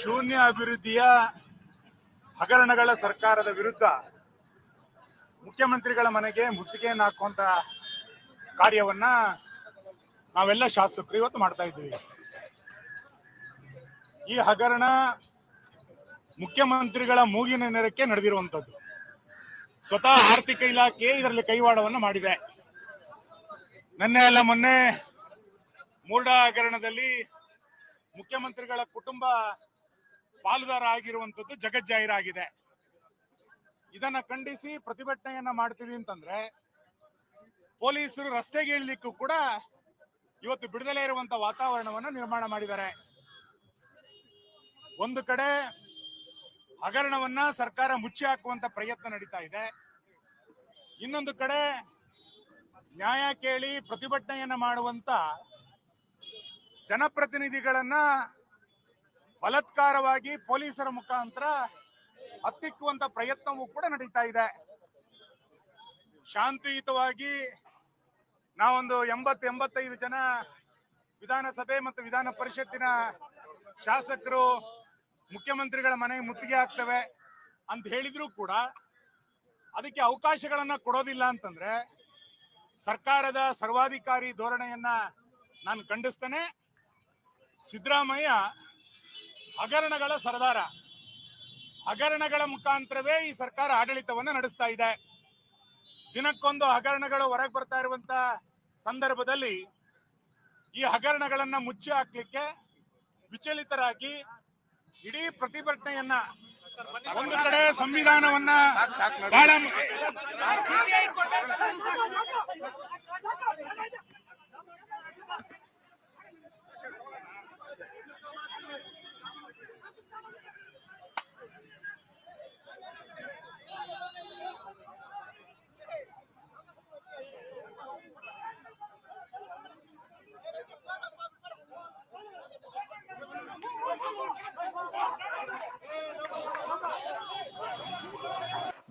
ಶೂನ್ಯ ಅಭಿವೃದ್ಧಿಯ ಹಗರಣಗಳ ಸರ್ಕಾರದ ವಿರುದ್ಧ ಮುಖ್ಯಮಂತ್ರಿಗಳ ಮನೆಗೆ ಮುತ್ತಿಗೆಯನ್ನು ಹಾಕುವಂತ ಕಾರ್ಯವನ್ನ ನಾವೆಲ್ಲ ಶಾಸಕರು ಇವತ್ತು ಮಾಡ್ತಾ ಇದ್ದೀವಿ. ಈ ಹಗರಣ ಮುಖ್ಯಮಂತ್ರಿಗಳ ಮೂಗಿನ ನೆರಕ್ಕೆ ನಡೆದಿರುವಂತದ್ದು. ಸ್ವತಃ ಆರ್ಥಿಕ ಇಲಾಖೆ ಇದರಲ್ಲಿ ಕೈವಾಡವನ್ನು ಮಾಡಿದೆ. ನಿನ್ನೆ ಅಲ್ಲ, ಮೊನ್ನೆ ಮೂರ್ಡ ಹಗರಣದಲ್ಲಿ ಮುಖ್ಯಮಂತ್ರಿಗಳ ಕುಟುಂಬ ಪಾಲುದಾರ ಆಗಿರುವಂತದ್ದು ಜಗಜ್ಜಾಹೀರಾಗಿದೆ. ಇದನ್ನ ಖಂಡಿಸಿ ಪ್ರತಿಭಟನೆಯನ್ನ ಮಾಡ್ತೀವಿ ಅಂತಂದ್ರೆ ಪೊಲೀಸರು ರಸ್ತೆಗೆ ಇಳಿಲಿಕ್ಕೂ ಕೂಡ ಇವತ್ತು ಬಿಡದಲೇ ಇರುವಂತ ವಾತಾವರಣವನ್ನ ನಿರ್ಮಾಣ ಮಾಡಿದ್ದಾರೆ. ಒಂದು ಕಡೆ ಹಗರಣವನ್ನ ಸರ್ಕಾರ ಮುಚ್ಚಿ ಹಾಕುವಂತ ಪ್ರಯತ್ನ ನಡೀತಾ ಇದೆ. ಇನ್ನೊಂದು ಕಡೆ ನ್ಯಾಯ ಕೇಳಿ ಪ್ರತಿಭಟನೆಯನ್ನ ಮಾಡುವಂತ ಜನಪ್ರತಿನಿಧಿಗಳನ್ನ ಬಲತ್ಕಾರವಾಗಿ ಪೊಲೀಸರ ಮುಖಾಂತರ ಹತ್ತಿಕ್ಕುವಂತ ಪ್ರಯತ್ನವೂ ಕೂಡ ನಡೀತಾ ಇದೆ. ಶಾಂತಿಯುತವಾಗಿ ನಾವೊಂದು ಎಂಬತ್ತು ಎಂಬತ್ತೈದು ಜನ ವಿಧಾನಸಭೆ ಮತ್ತು ವಿಧಾನ ಪರಿಷತ್ತಿನ ಶಾಸಕರು, ಮುಖ್ಯಮಂತ್ರಿಗಳ ಮನೆಗೆ ಮುತ್ತಿಗೆ ಆಗ್ತವೆ ಅಂತ ಹೇಳಿದ್ರು ಕೂಡ ಅದಕ್ಕೆ ಅವಕಾಶಗಳನ್ನ ಕೊಡೋದಿಲ್ಲ ಅಂತಂದ್ರೆ ಸರ್ಕಾರದ ಸರ್ವಾಧಿಕಾರಿ ಧೋರಣೆಯನ್ನ ನಾನು ಖಂಡಿಸ್ತೇನೆ. ಸಿದ್ದರಾಮಯ್ಯ ಹಗರಣಗಳ ಸರದಾರ. ಹಗರಣಗಳ ಮುಖಾಂತರವೇ ಈ ಸರ್ಕಾರ ಆಡಳಿತವನ್ನ ನಡೆಸ್ತಾ ಇದೆ. ದಿನಕ್ಕೊಂದು ಹಗರಣಗಳು ಹೊರಗೆ ಬರ್ತಾ ಇರುವಂತ ಸಂದರ್ಭದಲ್ಲಿ ಈ ಹಗರಣಗಳನ್ನ ಮುಚ್ಚಿ ಹಾಕ್ಲಿಕ್ಕೆ ವಿಚಲಿತರಾಗಿ ಇಡೀ ಪ್ರತಿಭಟನೆಯನ್ನ ಒಂದು ಕಡೆ ಸಂವಿಧಾನವನ್ನ ಬಹಳ